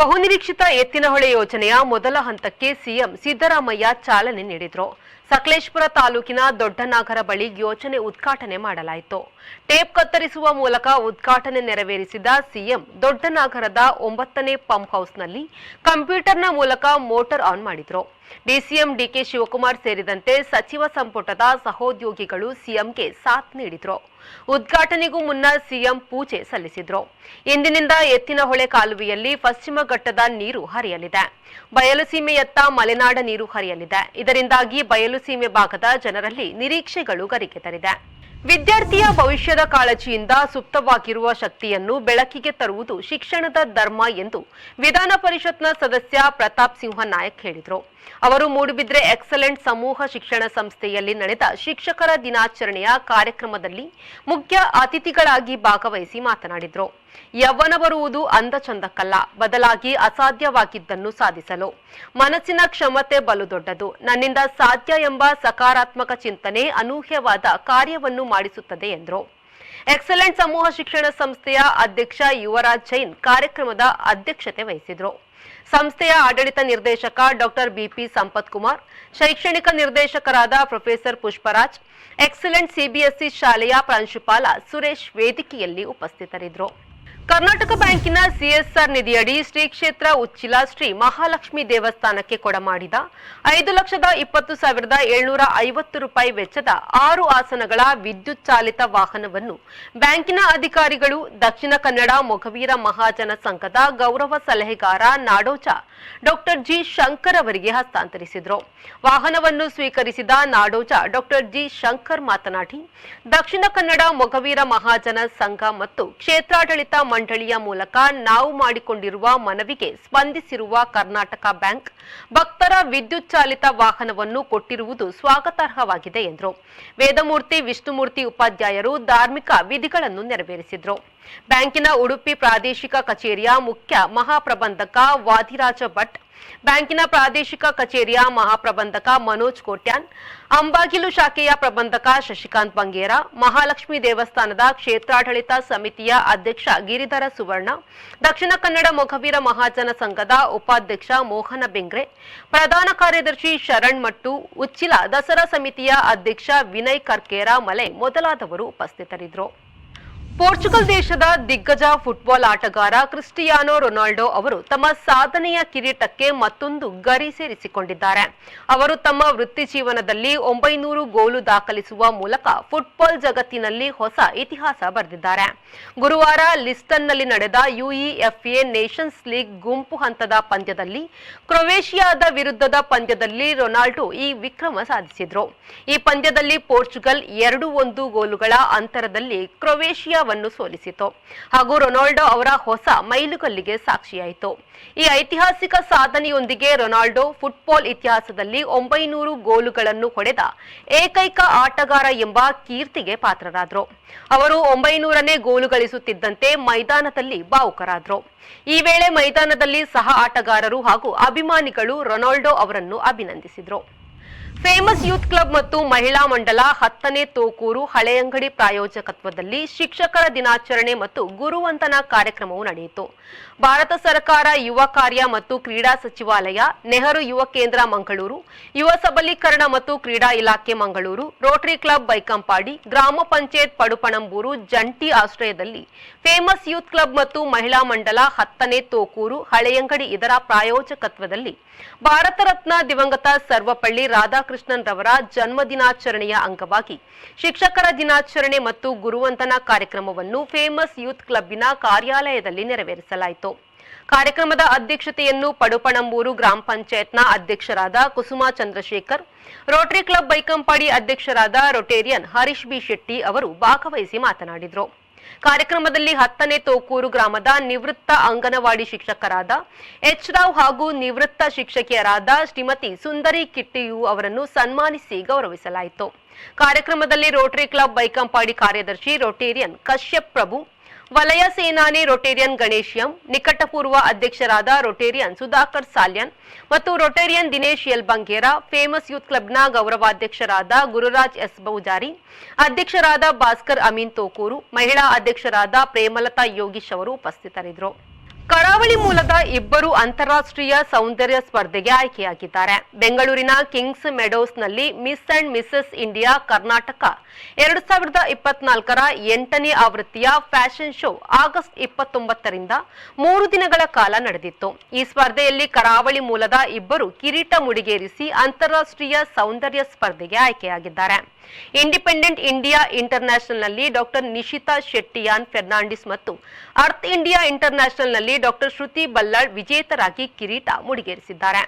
ಬಹುನಿರೀಕ್ಷಿತ ಎತ್ತಿನಹೊಳೆ ಯೋಜನೆಯ ಮೊದಲ ಹಂತಕ್ಕೆ ಸಿಎಂ ಸಿದ್ದರಾಮಯ್ಯ ಚಾಲನೆ ನೀಡಿದ್ರು. ಸಕಲೇಶ್ಪುರ ತಾಲೂಕಿನ ದೊಡ್ಡನಾಗರ ಬಳಿ ಯೋಜನೆ ಉದ್ಘಾಟನೆ ಮಾಡಲಾಯಿತು. ಟೇಪ್ ಕತ್ತರಿಸುವ ಮೂಲಕ ಉದ್ಘಾಟನೆ ನೆರವೇರಿಸಿದ ಸಿಎಂ ದೊಡ್ಡನಾಗರದ ಒಂಬತ್ತನೇ ಪಂಪ್ ಹೌಸ್ನಲ್ಲಿ ಕಂಪ್ಯೂಟರ್ನ ಮೂಲಕ ಮೋಟಾರ್ ಆನ್ ಮಾಡಿದ್ರು. ಡಿಸಿಎಂ ಡಿಕೆ ಶಿವಕುಮಾರ್ ಸೇರಿದಂತೆ ಸಚಿವ ಸಂಪುಟದ ಸಹೋದ್ಯೋಗಿಗಳು ಸಿಎಂಗೆ ಸಾಥ್ ನೀಡಿದ್ರು. ಉದ್ಘಾಟನೆಗೂ ಮುನ್ನ ಸಿಎಂ ಪೂಜೆ ಸಲ್ಲಿಸಿದ್ರು. ಇಂದಿನಿಂದ ಎತ್ತಿನಹೊಳೆ ಕಾಲುವೆಯಲ್ಲಿ ಪಶ್ಚಿಮ ಘಟ್ಟದ ನೀರು ಹರಿಯಲಿದೆ. ಬಯಲುಸೀಮೆಯತ್ತ ಮಲೆನಾಡ ನೀರು ಹರಿಯಲಿದೆ. ಇದರಿಂದಾಗಿ ಬಯಲುಸೀಮೆ ಭಾಗದ ಜನರಲ್ಲಿ ನಿರೀಕ್ಷೆಗಳು ಗರಿಕೆ ತರಿದೆ. ವಿದ್ಯಾರ್ಥಿಯ ಭವಿಷ್ಯದ ಕಾಳಜಿಯಿಂದ ಸುಪ್ತವಾಗಿರುವ ಶಕ್ತಿಯನ್ನು ಬೆಳಕಿಗೆ ತರುವುದು ಶಿಕ್ಷಣದ ಧರ್ಮ ಎಂದು ವಿಧಾನ ಪರಿಷತ್ನ ಸದಸ್ಯ ಪ್ರತಾಪ್ ಸಿಂಹ ನಾಯಕ್ ಹೇಳಿದರು. ಅವರು ಮೂಡುಬಿದ್ರೆ ಎಕ್ಸಲೆಂಟ್ ಸಮೂಹ ಶಿಕ್ಷಣ ಸಂಸ್ಥೆಯಲ್ಲಿ ನಡೆದ ಶಿಕ್ಷಕರ ದಿನಾಚರಣೆಯ ಕಾರ್ಯಕ್ರಮದಲ್ಲಿ ಮುಖ್ಯ ಅತಿಥಿಗಳಾಗಿ ಭಾಗವಹಿಸಿ ಮಾತನಾಡಿದರು. ಯೌವನ ಬರುವುದು ಅಂದ ಚಂದಕ್ಕಲ್ಲ, ಬದಲಾಗಿ ಅಸಾಧ್ಯವಾಗಿದ್ದನ್ನು ಸಾಧಿಸಲು. ಮನಸ್ಸಿನ ಕ್ಷಮತೆ ಬಲು ದೊಡ್ಡದು. ನನ್ನಿಂದ ಸಾಧ್ಯ ಎಂಬ ಸಕಾರಾತ್ಮಕ ಚಿಂತನೆ ಅನೂಹ್ಯವಾದ ಕಾರ್ಯವನ್ನು ಮಾಡಿಸುತ್ತದೆ ಎಂದರು. ಎಕ್ಸಲೆಂಟ್ ಸಮೂಹ ಶಿಕ್ಷಣ ಸಂಸ್ಥೆಯ ಅಧ್ಯಕ್ಷ ಯುವರಾಜ್ ಜೈನ್ ಕಾರ್ಯಕ್ರಮದ ಅಧ್ಯಕ್ಷತೆ ವಹಿಸಿದರು. ಸಂಸ್ಥೆಯ ಆಡಳಿತ ನಿರ್ದೇಶಕ ಡಾಕ್ಟರ್ ಬಿಪಿ ಸಂಪತ್ ಕುಮಾರ್ ಶೈಕ್ಷಣಿಕ ನಿರ್ದೇಶಕರಾದ ಪ್ರೊಫೆಸರ್ ಪುಷ್ಪರಾಜ್, ಎಕ್ಸಲೆಂಟ್ ಸಿಬಿಎಸ್ಇ ಶಾಲೆಯ ಪ್ರಾಂಶುಪಾಲ ಸುರೇಶ್ ವೇದಿಕೆಯಲ್ಲಿ ಉಪಸ್ಥಿತರಿದ್ದರು ಕರ್ನಾಟಕ ಬ್ಯಾಂಕಿನ ಸಿಎಸ್ಆರ್ ನಿಧಿಯಡಿ ಶ್ರೀ ಕ್ಷೇತ್ರ ಉಚ್ಚಿಲ ಶ್ರೀ ಮಹಾಲಕ್ಷ್ಮಿ ದೇವಸ್ಥಾನಕ್ಕೆ ಕೊಡಮಾಡಿದ ಐದು ಲಕ್ಷದ ಇಪ್ಪತ್ತು ಸಾವಿರದ ಏಳ್ನೂರ ಐವತ್ತು ರೂಪಾಯಿ ವೆಚ್ಚದ ಆರು ಆಸನಗಳ ವಿದ್ಯುತ್ ಚಾಲಿತ ವಾಹನವನ್ನು ಬ್ಯಾಂಕಿನ ಅಧಿಕಾರಿಗಳು ದಕ್ಷಿಣ ಕನ್ನಡ ಮೊಗವೀರ ಮಹಾಜನ ಸಂಘದ ಗೌರವ ಸಲಹೆಗಾರ ನಾಡೋಜ ಡಾಕ್ಟರ್ ಜಿ ಶಂಕರ್ ಅವರಿಗೆ ಹಸ್ತಾಂತರಿಸಿದರು. ವಾಹನವನ್ನು ಸ್ವೀಕರಿಸಿದ ನಾಡೋಜ ಡಾಕ್ಟರ್ ಜಿ ಶಂಕರ್ ಮಾತನಾಡಿ, ದಕ್ಷಿಣ ಕನ್ನಡ ಮೊಗವೀರ ಮಹಾಜನ ಸಂಘ ಮತ್ತು ಕ್ಷೇತ್ರಾಡಳಿತ ಮಂಡಳಿಯ ಮೂಲಕ ನಾವು ಮಾಡಿಕೊಂಡಿರುವ ಮನವಿಗೆ ಸ್ಪಂದಿಸಿರುವ ಕರ್ನಾಟಕ ಬ್ಯಾಂಕ್, ಭಕ್ತರ ವಿದ್ಯುತ್ ಚಾಲಿತ ವಾಹನವನ್ನು ಕೊಟ್ಟಿರುವುದು ಸ್ವಾಗತಾರ್ಹವಾಗಿದೆ ಎಂದರು. ವೇದಮೂರ್ತಿ, ವಿಷ್ಣುಮೂರ್ತಿ ಉಪಾಧ್ಯಾಯರು ಧಾರ್ಮಿಕ ವಿಧಿಗಳನ್ನು ನೆರವೇರಿಸಿದರು. ಬ್ಯಾಂಕಿನ ಉಡುಪಿ ಪ್ರಾದೇಶಿಕ ಕಚೇರಿಯ ಮುಖ್ಯ ಮಹಾಪ್ರಬಂಧಕ ವಾದಿರಾಜ ಭಟ್ ಬ್ಯಾಂಕಿನ ಪ್ರಾದೇಶಿಕ ಕಚೇರಿಯ ಮಹಾಪ್ರಬಂಧಕ ಮನೋಜ್ ಕೋಟ್ಯಾನ್, ಅಂಬಾಗಿಲು ಶಾಖೆಯ ಪ್ರಬಂಧಕ ಶಶಿಕಾಂತ್ ಬಂಗೇರ, ಮಹಾಲಕ್ಷ್ಮಿ ದೇವಸ್ಥಾನದ ಕ್ಷೇತ್ರಾಡಳಿತ ಸಮಿತಿಯ ಅಧ್ಯಕ್ಷ ಗಿರಿಧರ ಸುವರ್ಣ, ದಕ್ಷಿಣ ಕನ್ನಡ ಮೊಘವೀರ ಮಹಾಜನ ಸಂಘದ ಉಪಾಧ್ಯಕ್ಷ ಮೋಹನ ಬೆಂಗ್ರೆ, ಪ್ರಧಾನ ಕಾರ್ಯದರ್ಶಿ ಶರಣ್ ಮಟ್ಟು, ಉಚ್ಚಿಲ ದಸರಾ ಸಮಿತಿಯ ಅಧ್ಯಕ್ಷ ವಿನಯ್ ಕರ್ಕೇರ ಮಲೆ ಮೊದಲಾದವರು ಉಪಸ್ಥಿತರಿದ್ದರು. ಪೋರ್ಚುಗಲ್ ದೇಶದ ದಿಗ್ಗಜ ಫುಟ್ಬಾಲ್ ಆಟಗಾರ ಕ್ರಿಸ್ಟಿಯಾನೋ ರೊನಾಲ್ಡೋ ಅವರು ತಮ್ಮ ಸಾಧನೆಯ ಕಿರೀಟಕ್ಕೆ ಮತ್ತೊಂದು ಗರಿ ಸೇರಿಸಿಕೊಂಡಿದ್ದಾರೆ. ಅವರು ತಮ್ಮ ವೃತ್ತಿ ಜೀವನದಲ್ಲಿ ಒಂಬೈನೂರು ಗೋಲು ದಾಖಲಿಸುವ ಮೂಲಕ ಫುಟ್ಬಾಲ್ ಜಗತ್ತಿನಲ್ಲಿ ಹೊಸ ಇತಿಹಾಸ ಬರೆದಿದ್ದಾರೆ. ಗುರುವಾರ ಲಿಸ್ಟನ್ನಲ್ಲಿ ನಡೆದ ಯುಇಎಫ್ಎ ನೇಷನ್ಸ್ ಲೀಗ್ ಗುಂಪು ಹಂತದ ಪಂದ್ಯದಲ್ಲಿ ಕ್ರೊವೇಷಿಯಾದ ವಿರುದ್ಧದ ಪಂದ್ಯದಲ್ಲಿ ರೊನಾಲ್ಡೋ ಈ ವಿಕ್ರಮ ಸಾಧಿಸಿದರು. ಈ ಪಂದ್ಯದಲ್ಲಿ ಪೋರ್ಚುಗಲ್ ಎರಡು ಒಂದು ಗೋಲುಗಳ ಅಂತರದಲ್ಲಿ ಕ್ರೊವೇಷಿಯಾವನ್ನು ಸೋಲಿಸಿತು. ಹಾಗೂ ರೊನಾಲ್ಡೋ ಅವರ ಹೊಸ ಮೈಲುಗಲ್ಲಿಗೆ ಸಾಕ್ಷಿಯಾಯಿತು. ಈ ಐತಿಹಾಸಿಕ ಸಾಧನೆಯೊಂದಿಗೆ ರೊನಾಲ್ಡೋ ಫುಟ್ಬಾಲ್ ಇತಿಹಾಸದಲ್ಲಿ ಒಂಬೈನೂರು ಗೋಲುಗಳನ್ನು ಹೊಡೆದ ಏಕೈಕ ಆಟಗಾರ ಎಂಬ ಕೀರ್ತಿಗೆ ಪಾತ್ರರಾದರು. ಅವರು ಒಂಬೈನೂರನೇ ಗೋಲು ಗಳಿಸುತ್ತಿದ್ದಂತೆ ಮೈದಾನದಲ್ಲಿ ಭಾವುಕರಾದರು ಈ ವೇಳೆ ಮೈದಾನದಲ್ಲಿ ಸಹ ಆಟಗಾರರು ಹಾಗೂ ಅಭಿಮಾನಿಗಳು ರೊನಾಲ್ಡೋ ಅವರನ್ನು ಅಭಿನಂದಿಸಿದರು. ಫೇಮಸ್ ಯೂತ್ ಕ್ಲಬ್ ಮತ್ತು ಮಹಿಳಾ ಮಂಡಲ ಹತ್ತನೇ ತೋಕೂರು ಹಳೆಯಂಗಡಿ ಪ್ರಾಯೋಜಕತ್ವದಲ್ಲಿ ಶಿಕ್ಷಕರ ದಿನಾಚರಣೆ ಮತ್ತು ಗುರುವಂತನ ಕಾರ್ಯಕ್ರಮವು ನಡೆಯಿತು. ಭಾರತ ಸರ್ಕಾರ, ಯುವ ಕಾರ್ಯ ಮತ್ತು ಕ್ರೀಡಾ ಸಚಿವಾಲಯ, ನೆಹರು ಯುವ ಕೇಂದ್ರ ಮಂಗಳೂರು, ಯುವ ಸಬಲೀಕರಣ ಮತ್ತು ಕ್ರೀಡಾ ಇಲಾಖೆ ಮಂಗಳೂರು, ರೋಟರಿ ಕ್ಲಬ್ ಬೈಕಂಪಾಡಿ, ಗ್ರಾಮ ಪಂಚಾಯತ್ ಪಡುಪಣಂಬೂರು, ಜಂಟಿ ಆಶ್ರಯದಲ್ಲಿ ಫೇಮಸ್ ಯೂತ್ ಕ್ಲಬ್ ಮತ್ತು ಮಹಿಳಾ ಮಂಡಲ ಹತ್ತನೇ ತೋಕೂರು ಹಳೆಯಂಗಡಿ ಇದರ ಪ್ರಾಯೋಜಕತ್ವದಲ್ಲಿ ಭಾರತ ರತ್ನ ದಿವಂಗತ ಸರ್ವಪಳ್ಳಿ ರಾಧಾಕೃಷ್ಣನ್ ರವರ ಜನ್ಮದಿನಾಚರಣೆಯ ಅಂಗವಾಗಿ ಶಿಕ್ಷಕರ ದಿನಾಚರಣೆ ಮತ್ತು ಗುರುವಂತನ ಕಾರ್ಯಕ್ರಮವನ್ನು ಫೇಮಸ್ ಯೂತ್ ಕ್ಲಬ್ಬಿನ ಕಾರ್ಯಾಲಯದಲ್ಲಿ ನೆರವೇರಿಸಲಾಯಿತು. ಕಾರ್ಯಕ್ರಮದ ಅಧ್ಯಕ್ಷತೆಯನ್ನು ಪಡುಪಣಂಬೂರು ಗ್ರಾಮ ಪಂಚಾಯತ್ನ ಅಧ್ಯಕ್ಷರಾದ ಕುಸುಮಾ ಚಂದ್ರಶೇಖರ್, ರೋಟರಿ ಕ್ಲಬ್ ಬೈಕಂಪಾಡಿ ಅಧ್ಯಕ್ಷರಾದ ರೊಟೇರಿಯನ್ ಹರೀಶ್ ಬಿ ಶೆಟ್ಟಿ ಅವರು ಭಾಗವಹಿಸಿ ಮಾತನಾಡಿದರು. ಕಾರ್ಯಕ್ರಮದಲ್ಲಿ ಹತ್ತನೇ ತೋಕೂರು ಗ್ರಾಮದ ನಿವೃತ್ತ ಅಂಗನವಾಡಿ ಶಿಕ್ಷಕರಾದ ಎಚ್ ರಾವ್ ಹಾಗೂ ನಿವೃತ್ತ ಶಿಕ್ಷಕಿಯರಾದ ಶ್ರೀಮತಿ ಸುಂದರಿ ಕಿಟ್ಟಿಯು ಅವರನ್ನು ಸನ್ಮಾನಿಸಿ ಗೌರವಿಸಲಾಯಿತು. ಕಾರ್ಯಕ್ರಮದಲ್ಲಿ ರೋಟರಿ ಕ್ಲಬ್ ಬೈಕಂಪಾಡಿ ಕಾರ್ಯದರ್ಶಿ ರೋಟೇರಿಯನ್ ಕಶ್ಯಪ್ ಪ್ರಭು ವಲಯ ಸೇನಾನಿ ರೊಟೇರಿಯನ್ ಗಣೇಶಿಯಂ, ನಿಕಟಪೂರ್ವ ಅಧ್ಯಕ್ಷರಾದ ರೊಟೇರಿಯನ್ ಸುಧಾಕರ್ ಸಾಲ್ಯನ್ ಮತ್ತು rotarian Dinesh L Bangera famous youth ಕ್ಲಬ್ನ ಗೌರವಾಧ್ಯಕ್ಷರಾದ ಗುರುರಾಜ್ ಎಸ್ ಬೌಜಾರಿ ಅಧ್ಯಕ್ಷರಾದ ಭಾಸ್ಕರ್ ಅಮೀನ್ ತೋಕೂರು, ಮಹಿಳಾ ಅಧ್ಯಕ್ಷರಾದ ಪ್ರೇಮಲತಾ ಯೋಗೀಶ್ ಅವರು ಉಪಸ್ಥಿತರಿದ್ದರು. ಕರಾವಳಿ ಮೂಲದ ಇಬ್ಬರು ಅಂತಾರಾಷ್ಟ್ರೀಯ ಸೌಂದರ್ಯ ಸ್ಪರ್ಧೆಗೆ ಆಯ್ಕೆಯಾಗಿದ್ದಾರೆ. ಬೆಂಗಳೂರಿನ kings ಮೆಡೋಸ್ನಲ್ಲಿ miss and mrs India Karnataka ಎರಡು ಸಾವಿರದ ಇಪ್ಪತ್ನಾಲ್ಕರ ಎಂಟನೇ ಆವೃತ್ತಿಯ ಫ್ಯಾಷನ್ ಶೋ ಆಗಸ್ಟ್ ಇಪ್ಪತ್ತೊಂಬತ್ತರಿಂದ ಮೂರು ದಿನಗಳ ಕಾಲ ನಡೆದಿತ್ತು. ಈ ಸ್ಪರ್ಧೆಯಲ್ಲಿ ಕರಾವಳಿ ಮೂಲದ ಇಬ್ಬರು ಕಿರೀಟ ಮುಡಿಗೇರಿಸಿ ಅಂತಾರಾಷ್ಟ್ರೀಯ ಸೌಂದರ್ಯ ಸ್ಪರ್ಧೆಗೆ ಆಯ್ಕೆಯಾಗಿದ್ದಾರೆ. ಇಂಡಿಪೆಂಡೆಂಟ್ ಇಂಡಿಯಾ ಇಂಟರ್ನ್ಯಾಷನಲ್ನಲ್ಲಿ ಡಾಕ್ಟರ್ ನಿಶಿತಾ ಶೆಟ್ಟಿಯಾನ್ ಫೆರ್ನಾಂಡಿಸ್ ಮತ್ತು ಅರ್ಥ್ ಇಂಡಿಯಾ ಇಂಟರ್ನ್ಯಾಷನಲ್ನಲ್ಲಿ ಡಾಕ್ಟರ್ ಶ್ರುತಿ ಬಲ್ಲಾಳ್ ವಿಜೇತರಾಗಿ ಕಿರೀಟ ಮುಡಿಗೇರಿಸಿದ್ದಾರೆ.